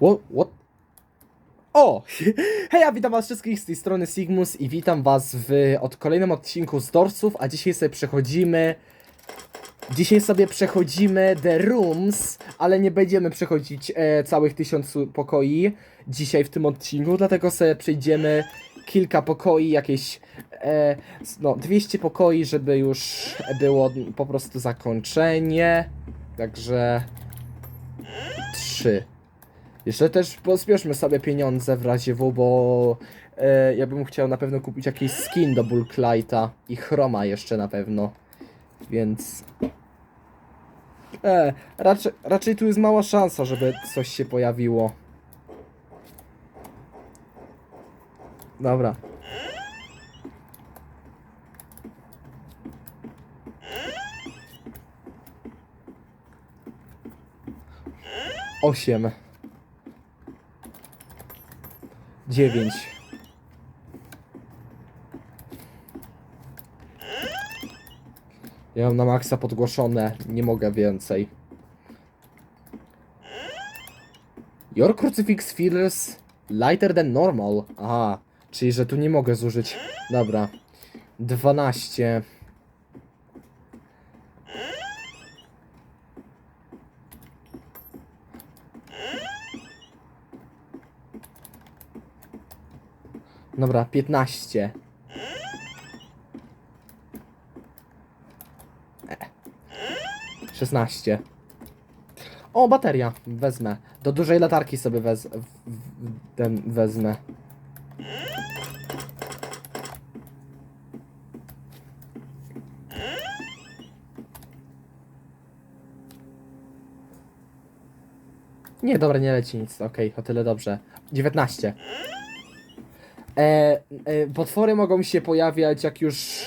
What? What? O! Hej, ja witam was wszystkich z tej strony Sigmus i witam was w od kolejnym odcinku z Dorsów, a dzisiaj sobie przechodzimy... Dzisiaj sobie przechodzimy The Rooms, ale nie będziemy przechodzić e, całych tysiąc pokoi dzisiaj w tym odcinku, dlatego sobie przejdziemy kilka pokoi, jakieś e, no 200 pokoi, żeby już było po prostu zakończenie. Także 3. Jeszcze też pospieszmy sobie pieniądze w razie W, bo e, ja bym chciał na pewno kupić jakiś skin do Bulklighta i Chroma jeszcze na pewno. Więc. E, raczej, raczej tu jest mała szansa, żeby coś się pojawiło. Dobra. Osiem. Dziewięć. Ja mam na maksa podgłoszone, nie mogę więcej. Your crucifix feels lighter than normal. Aha, czyli że tu nie mogę zużyć. Dobra. 12. Dobra, 15. E. 16. O, bateria. Wezmę. Do dużej latarki sobie wez... ten wezmę. Nie, dobra, nie leci nic. Okej, o tyle dobrze. 19. E, e, potwory mogą się pojawiać jak już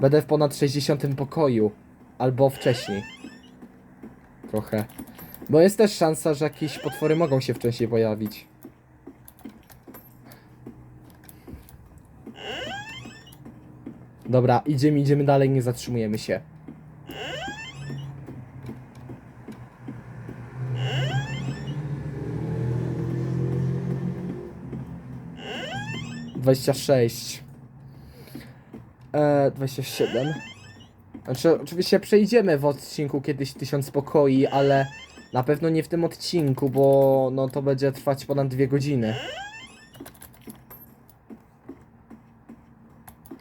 będę w ponad 60 pokoju. Albo wcześniej. Trochę. Bo jest też szansa, że jakieś potwory mogą się wcześniej pojawić. Dobra, idziemy, idziemy dalej, nie zatrzymujemy się. Dwadzieścia sześć. E, 27. Znaczy, oczywiście przejdziemy w odcinku kiedyś tysiąc pokoi, ale na pewno nie w tym odcinku, bo no to będzie trwać ponad dwie godziny.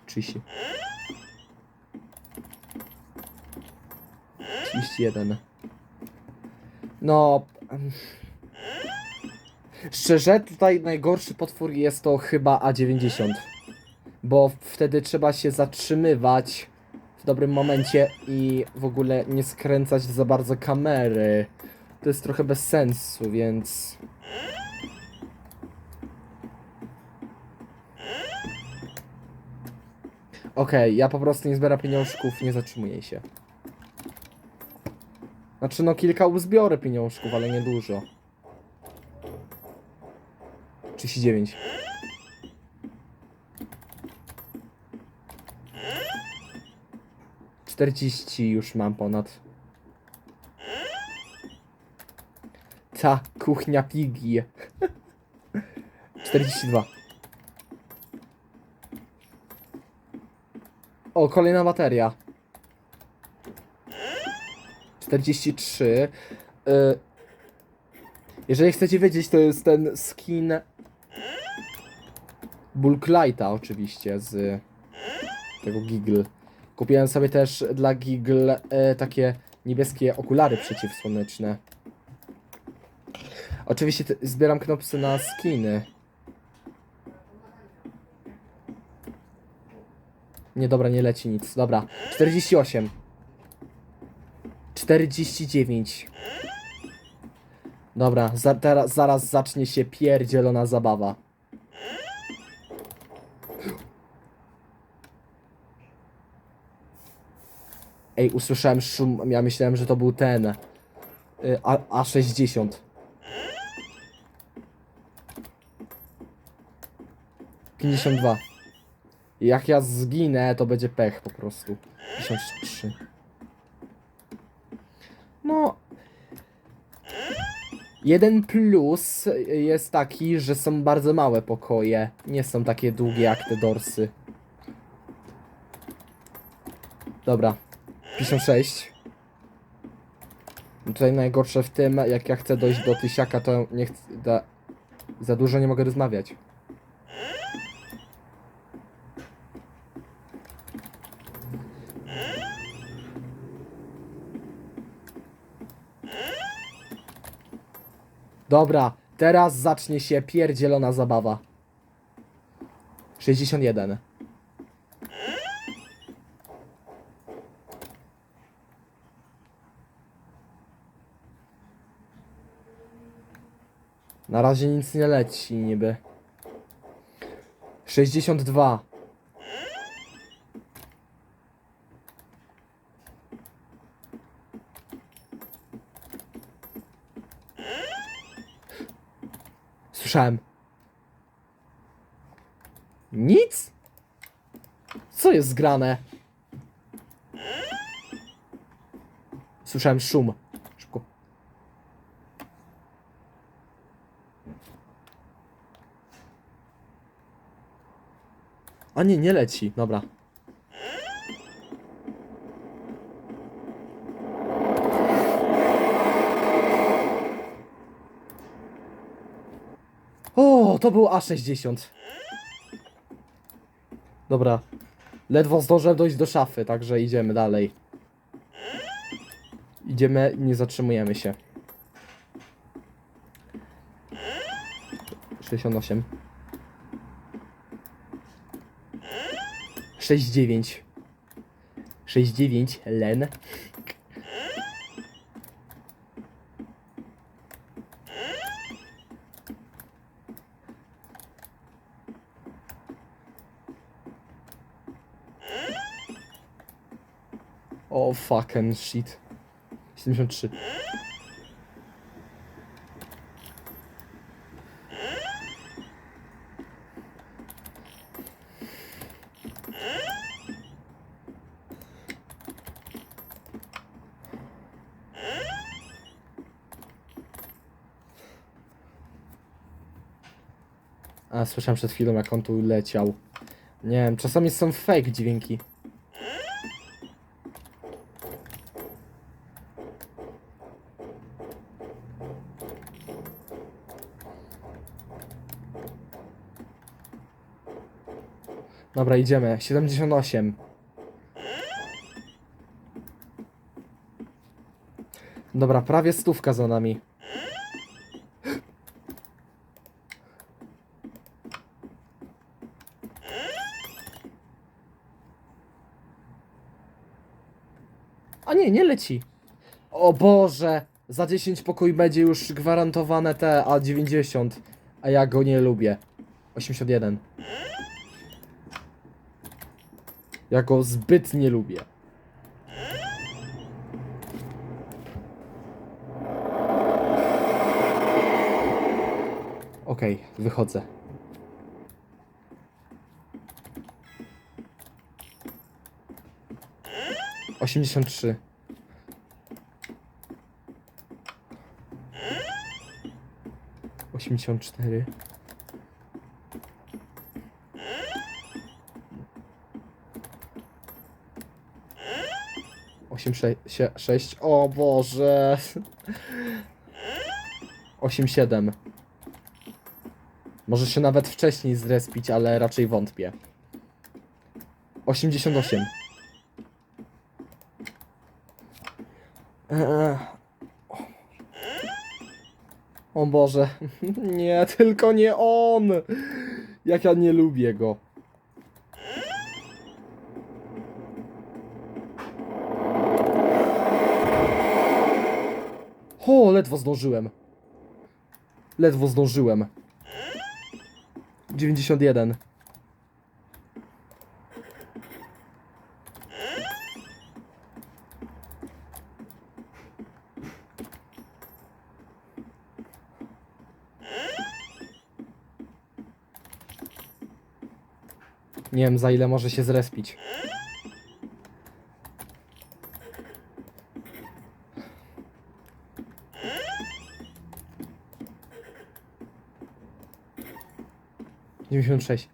30. 31. No. Szczerze, tutaj najgorszy potwór jest to chyba A90. Bo wtedy trzeba się zatrzymywać w dobrym momencie i w ogóle nie skręcać za bardzo kamery. To jest trochę bez sensu, więc. Okej, ja po prostu nie zbieram pieniążków, nie zatrzymuję się. Znaczy, no kilka uzbiorę pieniążków, ale nie dużo. 39. Czterdzieści już mam ponad. Ta kuchnia pigi. 42. O, kolejna bateria. 43. Y, Jeżeli chcecie wiedzieć, to jest ten skin Bulklighta oczywiście z tego Giggle. Kupiłem sobie też dla Giggle e, takie niebieskie okulary przeciwsłoneczne. Oczywiście zbieram knopsy na skiny. Nie, dobra, nie leci nic. Dobra, 48. 49. Dobra, za, teraz, zaraz zacznie się pierdzielona zabawa. Ej, usłyszałem szum, ja myślałem, że to był ten. y, A, A60. Pięćdziesiąt dwa. Jak ja zginę, to będzie pech po prostu. 53. No. Jeden plus jest taki, że są bardzo małe pokoje. Nie są takie długie jak te dorsy. Dobra. 56. Tutaj najgorsze w tym, jak ja chcę dojść do tysiaka, to nie chcę. Da, za dużo nie mogę rozmawiać. Dobra, teraz zacznie się pierdzielona zabawa. 61. Na razie nic nie leci niby. 62. Słyszałem. Nic? Co jest zgrane? Słyszałem szum. A nie, nie leci. Dobra. O, to był A60. Dobra. Ledwo zdążę dojść do szafy, także idziemy dalej. Idziemy, nie zatrzymujemy się. 68. 69. 69, Len. O fucking shit. 73. Słyszałem przed chwilą jak on tu leciał. Nie wiem, czasami są fake dźwięki. Dobra, idziemy. 78. Dobra, prawie stówka za nami. A nie, nie O Boże, za 10 pokój będzie już gwarantowane te A90, a ja go nie lubię. 81. Ja go zbyt nie lubię. Okej, wychodzę. Osiemdziesiąt trzy. Osiemdziesiąt cztery. Osiem sze sie- sześć. O Boże. Osiem siedem. Może się nawet wcześniej zrespić, ale raczej wątpię. 88. Eee. O Boże. Nie, tylko nie on. Jak ja nie lubię go. O, ledwo zdążyłem. Ledwo zdążyłem. 91. Nie wiem za ile może się zrespić. Dziewięćdziesiąt sześć.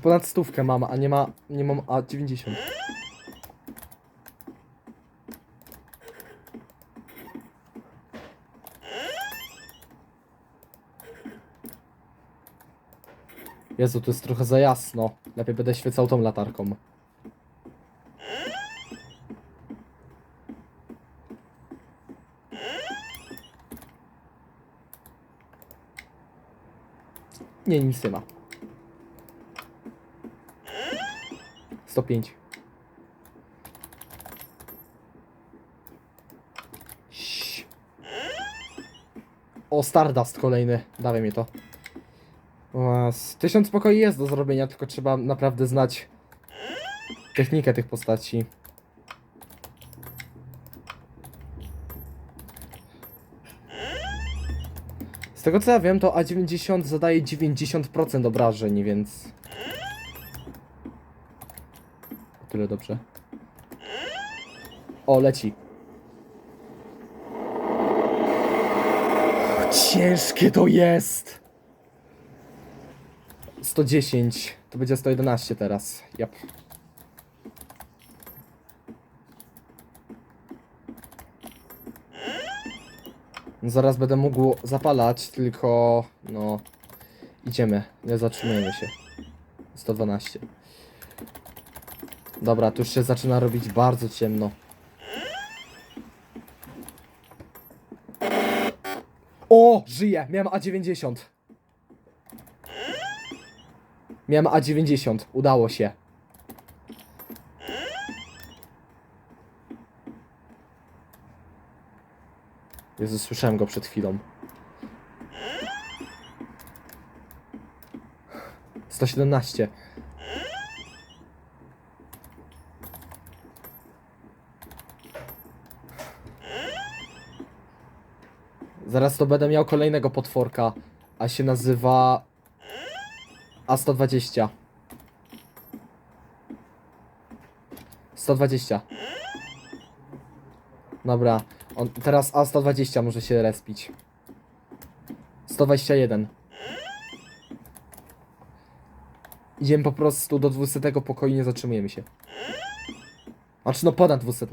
Już ponad stówkę mam, a nie ma, nie mam A90. Jezu, tu jest trochę za jasno. Lepiej będę świecał tą latarką. Nie, nic nie ma. 105. Ś- O, Stardust kolejny. Dawaj mi to. Z tysiąc pokoi jest do zrobienia, tylko trzeba naprawdę znać technikę tych postaci. Z tego co ja wiem, to A90 zadaje 90% obrażeń, więc... Tyle dobrze. O, leci. Ciężkie to jest! 110. To będzie 111 teraz. Jap. Zaraz będę mógł zapalać, tylko no idziemy, nie zatrzymujemy się. 112. Dobra, tu już się zaczyna robić bardzo ciemno. O, żyję, miałem A90. Miałem A90, udało się. Jezu, słyszałem go przed chwilą. 117. Zaraz to będę miał kolejnego potworka, a się nazywa A120. 120. Dobra, on, teraz A120 może się respić. 121. Idziemy po prostu do 200 pokoju, nie zatrzymujemy się. Znaczy no ponad 200.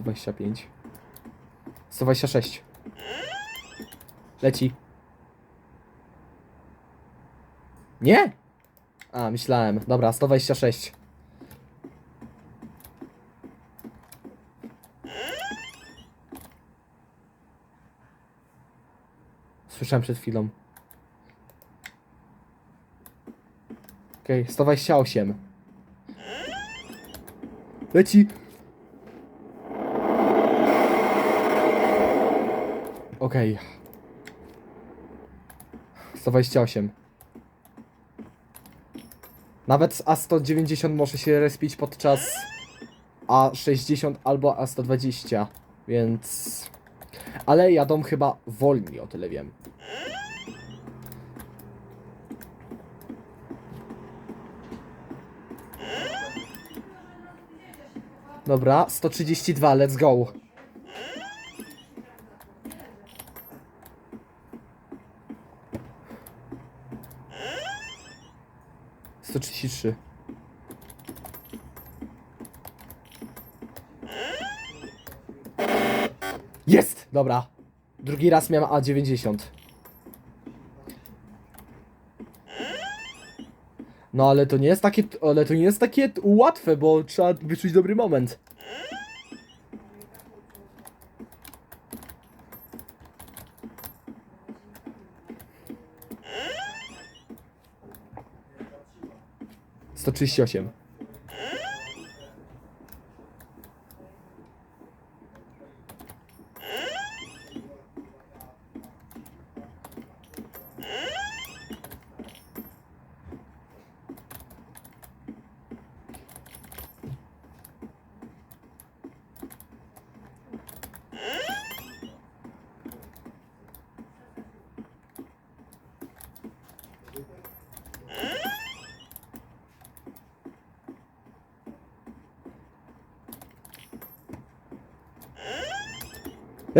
Sto dwadzieścia pięć. Sto dwadzieścia sześć. Leci. Nie! A, myślałem. Dobra, 126. Słyszałem przed chwilą. Okej, okay, 128. Leci! Okej. 128. Nawet z A190 może się respić podczas A60 albo A120, więc... Ale jadą chyba wolniej, o tyle wiem. Dobra, 132, let's go. Sto trzydzieści trzy. Jest! Dobra. Drugi raz miałem A90. No ale to nie jest takie, ale to nie jest takie łatwe, bo trzeba wyczuć dobry moment. 138.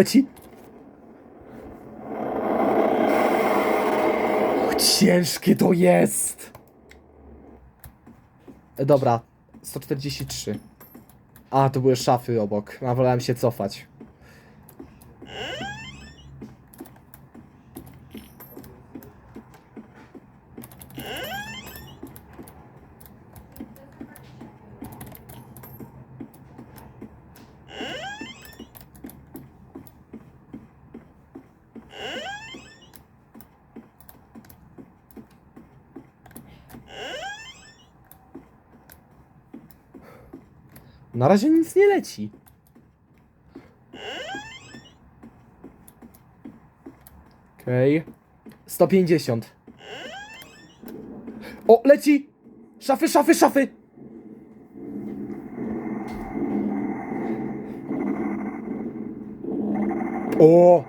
Leci. Ciężkie to jest. E, Dobra, 143. A, to były szafy obok. A wolałem się cofać. Razie nic nie leci. Okej. Okay. 150. O, leci! Szafy, szafy, szafy! O!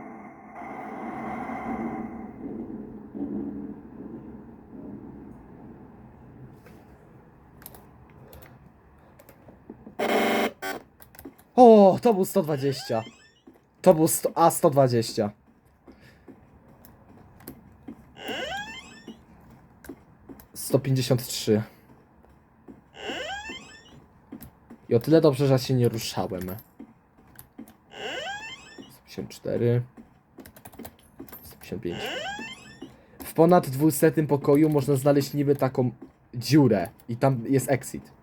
O, to był 120. To był 100, a 120. Sto pięćdziesiąt trzy. I o tyle dobrze, że się nie ruszałem. 154. 155. W ponad 200 pokoju można znaleźć niby taką dziurę i tam jest exit.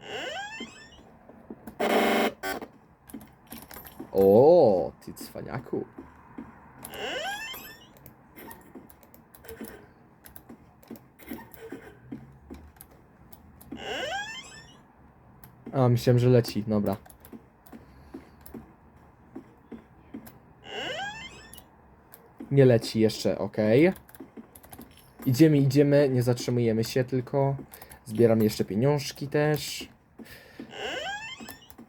O, ty cwaniaku. A, myślałem, że leci. Dobra. Nie leci jeszcze, ok. Idziemy, idziemy, nie zatrzymujemy się tylko. Zbieram jeszcze pieniążki też.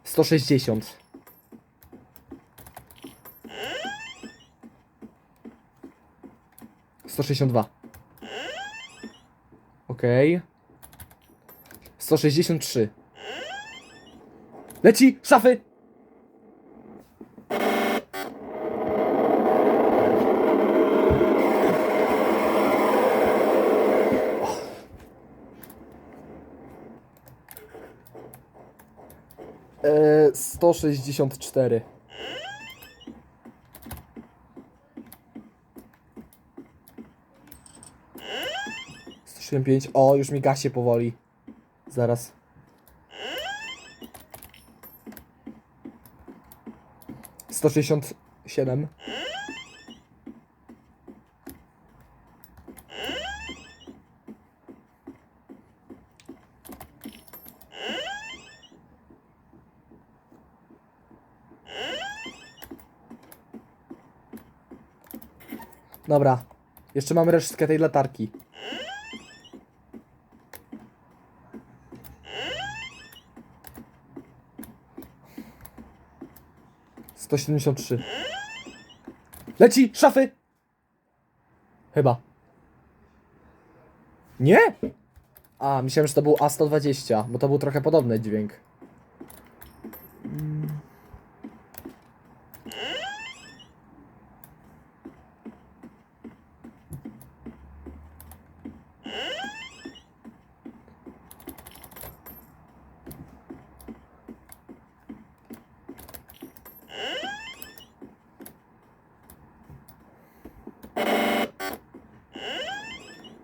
160. Sto sześćdziesiąt dwa. Okej. Sto sześćdziesiąt trzy. Leci! Szafy! Eee, 164. Sto pięć. O, już mi gasie powoli. Zaraz. Sto sześćdziesiąt siedem. Dobra. Jeszcze mamy resztkę tej latarki. Sto siedemdziesiąt trzy. Leci! Szafy! Chyba. Nie! A, myślałem, że to był A120, bo to był trochę podobny dźwięk.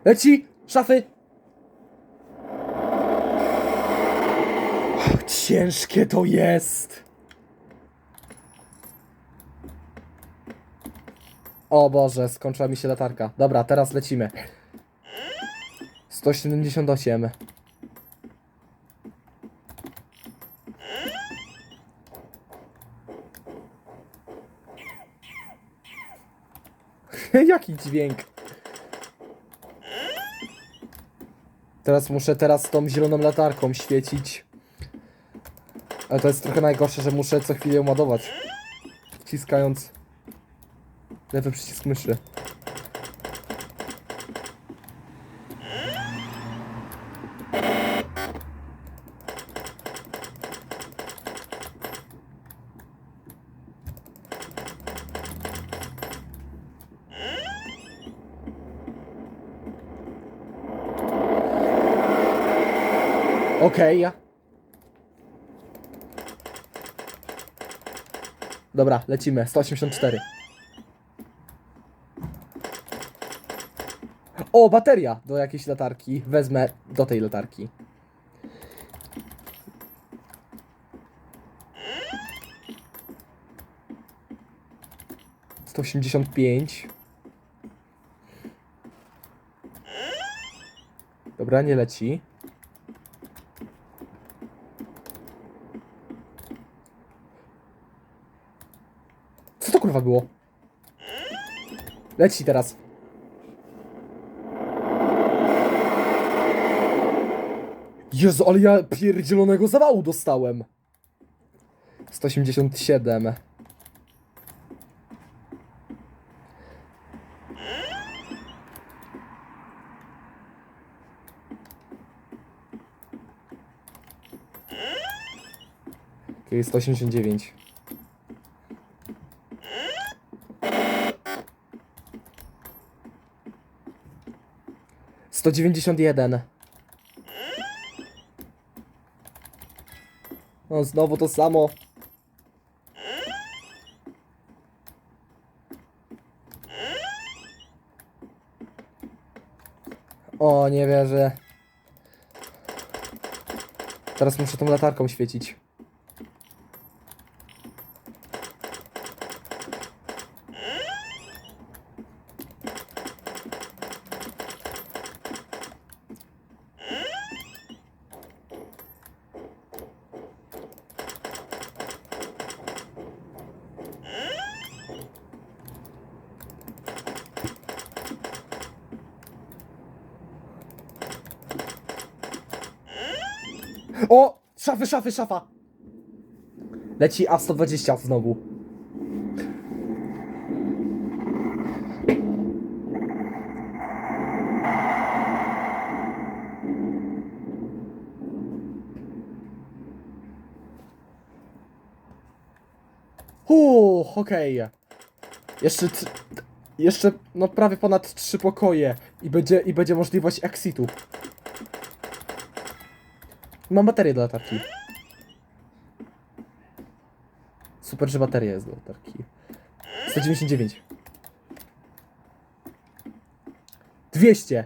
Leci! Szafy! Ciężkie to jest! O Boże, skończyła mi się latarka. Dobra, teraz lecimy. 178. Jaki dźwięk? Teraz muszę teraz tą zieloną latarką świecić. Ale to jest trochę najgorsze, że muszę co chwilę ładować. Wciskając lewy przycisk myszy. Okej. Dobra, lecimy. 184. O, bateria do jakiejś latarki. Wezmę do tej latarki. Sto osiemdziesiąt. Dobra, nie leci. Kurwa było? Leci teraz. Jezu, ale ja pierdzielonego zawału dostałem. 187. Okej, 189. Sto dziewięćdziesiąt jeden. No znowu to samo. O, nie wierzę. Teraz muszę tą latarką świecić. O! Szafy, szafa! Leci A120 znowu. Uuu, okej. Jeszcze, t- jeszcze, no prawie ponad trzy pokoje i będzie, i będzie możliwość exitu. Mam baterię do latarki. Super, że bateria jest do latarki. 199. 200.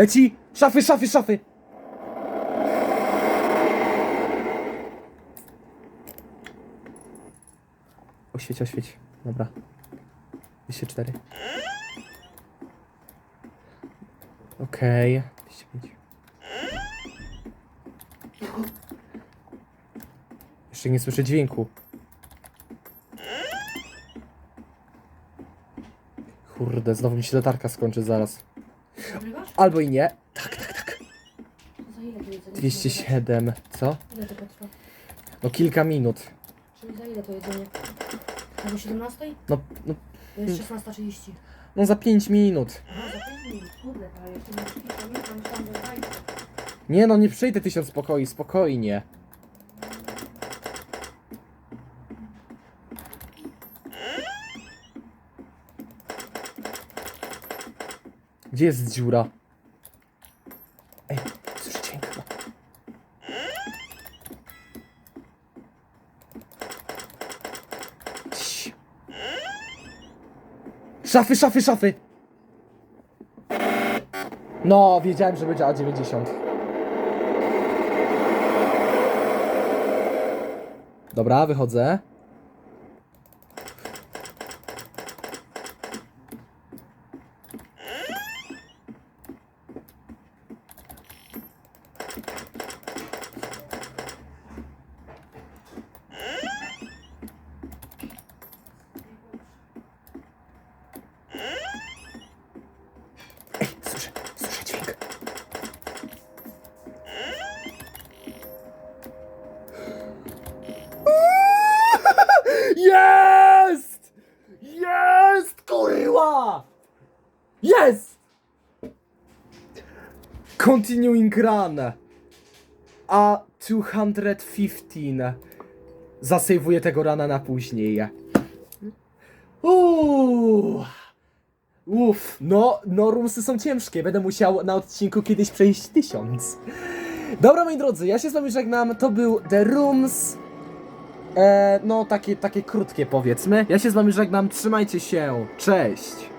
Leci! Szafy, szafy, szafy! Oświeć, oświeć. Dobra. 204. Okej. 205. Jeszcze nie słyszę dźwięku. Kurde, znowu mi się latarka skończy zaraz. Albo i nie. Tak, tak, tak. Za ile to jedzenie? 207. Co? Ile to potrwa? No kilka minut. Czyli za ile to jedzenie? Na do 17? No, no, To jest 16.30. no za 5 minut. Aha, za 5 minut. Kurde, ale jeszcze nie a myślałam, że 20. Nie no, nie przejdę tysiąc pokoi, spokojnie. Gdzie jest dziura? Ej, słyszę dźwięk chyba. Cii. Szafy, szafy, szafy! No, wiedziałem, że będzie A90. Dobra, wychodzę. Ej, słyszę, słyszę dźwięk. Continuing run. A 215. Zasejwuję tego rana na później. Uuu. Uff, no, no rumsy są ciężkie. Będę musiał na odcinku kiedyś przejść tysiąc. Dobra, moi drodzy, ja się z wami żegnam. To był The Rooms. E, no, takie, takie krótkie powiedzmy. Ja się z wami żegnam. Trzymajcie się. Cześć.